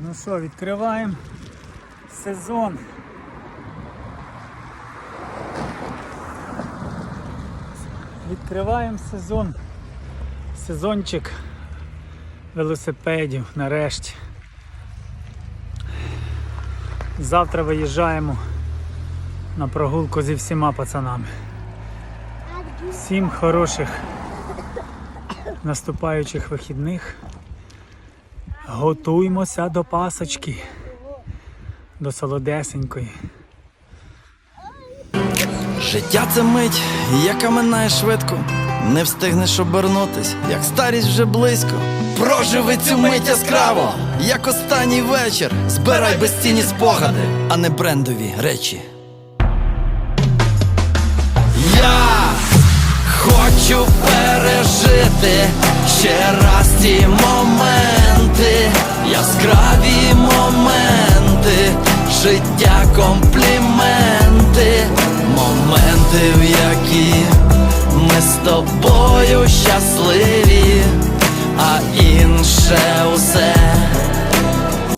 Ну що, відкриваємо сезон. Відкриваємо сезон. Сезончик велосипедів нарешті. Завтра виїжджаємо на прогулку зі всіма пацанами. Всім хороших наступаючих вихідних. Готуймося до пасочки, до солодесенької. Життя це мить, яка минає швидко. Не встигнеш обернутись, як старість вже близько. Проживи цю мить яскраво, як останній вечір. Збирай безцінні спогади, а не брендові речі. Я хочу пережити ще раз ті життя компліменти, моменти, в які ми з тобою щасливі.